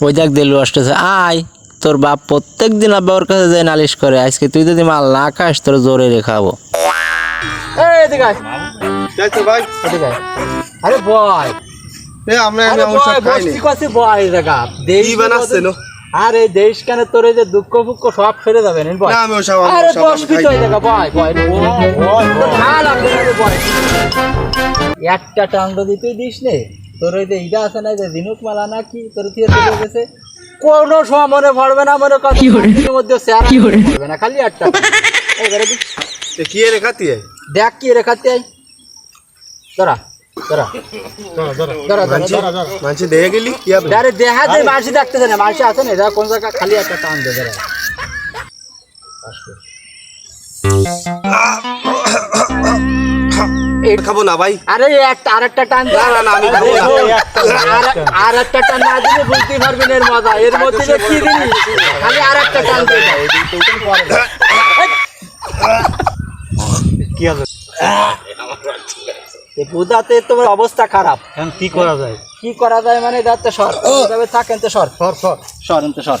ওই দেখ দিলু আসতেছে আয় তোর বাপ প্রত্যেক দিন আব্বার কাছে যায় নালিশ করে আজকে তুই যদি মাল না খাস তোর জোরে রেখাবো। আরে বয়। আরে দেশ কেন তোর যে দুঃখ ফুক্ষ সব ফেরে আরে না লাগবে একটা টান্ড দিতেই দিস নে তোর ওই যে ইটা আছে না যে ঝিনুক মালা না কি তোর থেকে চলে গেছে? কোনো সময় মনে পড়বে না মনে দিনের মধ্যে চেহারা পড়বে না খালি এ কি রে খাতি है দেখ কি রে খাতে আই ধরা ধরা ধরা ধরা ধরা মানছি দেখে গেলি? আরে দেহা দে মাসি দেখতেছে না মাসি আছে না কোন জায়গা খালি একটা টান দে খাব না ভাই। আরে একটা আরেকটা টান না, না, না, আমি খাব না। আর- আর একটা টান না দিলে বুঝতে পারবি না এর মজা। এর মধ্যে কি দিলি খালি আরেকটা টান দে। কি আছে? বুদাতে তোমার অবস্থা খারাপ। এখন কি করা যায়? কি করা যায় মানে দাঁতে সর। তবে থাকেন তো সর। সর সর। সর এনতে সর।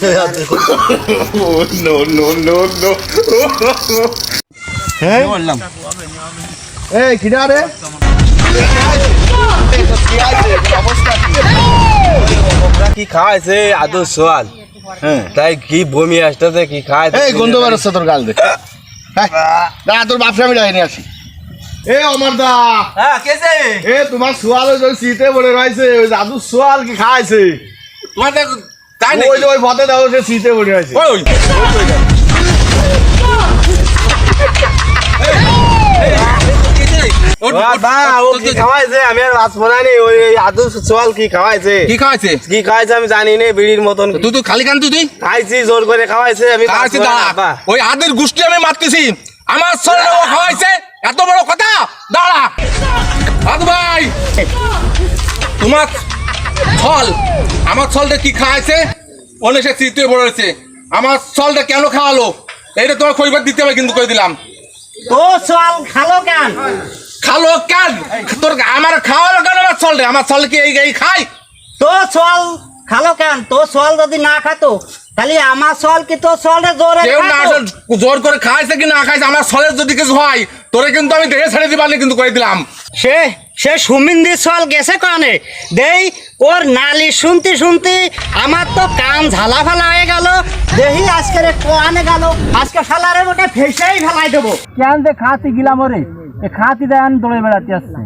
হ্যাঁ এই। কিনা রে কি খাওয়াইছে আদৌ সোয়াল। তাই কি বমি আসতেছে কি খাওয়াইছে এই গন্ধ বেরোচ্ছে তোর গাল দেখে। না তোর বাপসা আমি ডাইনি আসি এ অমর দা। হ্যাঁ কেসে এ তোমার সোয়াল ওই সিটে বলে রয়েছে ওই দাদু সোয়াল কি খাইছে? তোমার তাই ওই ওই পথে দাও সে সিটে বলে রয়েছে। কি খাওয়াইছে? আমি আর ওই আদৌ সোয়াল কি খাওয়াইছে? কি খাওয়াইছে? কি খাওয়াইছে আমি জানি না বিড়ির মতন তুই তো খালি কান তুই খাইছি জোর করে খাওয়াইছে আমি খাওয়াইছে দাঁড়া। ওই আদের গোষ্ঠী আমি মারতেছি। আমার ও খাওয়াইছে। এত বড় কথা? দাঁড়া। ভাই তোমার ফল আমার ছলটা কি খাওয়াইছে? অনেক সে তৃতীয় বড় হয়েছে। আমার ছলটা কেন খাওয়ালো? এইটা তোমার খৈবার দিতে হবে কিন্তু কই দিলাম। তো চল খালো কেন? খালো কেন? তোর আমার খাওয়ালো কেন? আমার ছলটা আমার ছল কি এই এই খাই? তো চল খালো কেন? তো চল যদি না খাতো তাহলে আমার চল কি তো চলে জোরে কেউ না? জোর করে খাইছে কি না খাইছে? আমার ছলের যদি কিছু হয় তোরে কিন্তু আমি দেহে ছেড়ে দিবানি কিন্তু করে দিলাম। সে সে সুমিন্দি চল গেছে কানে? দেই ওর নালি শুনতে শুনতে আমার তো কান ঝালা ফালা হয়ে গেল। দেহি আজকে রে কোয়ানে গেল। আজকে শালারে ওটা ফেসেই ফেলাই দেবো। কেন যে খাতি গিলাম ওরে? খাতি দেন দৌড়ে বেড়াতে আসছে।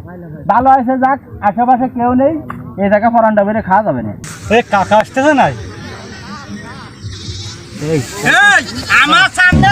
ভালো আছে যাক আশেপাশে কেউ নেই এই জায়গা ফরানটা বেড়ে খাওয়া যাবে না। এ কাকা আসতেছে নাই? আমার সামনে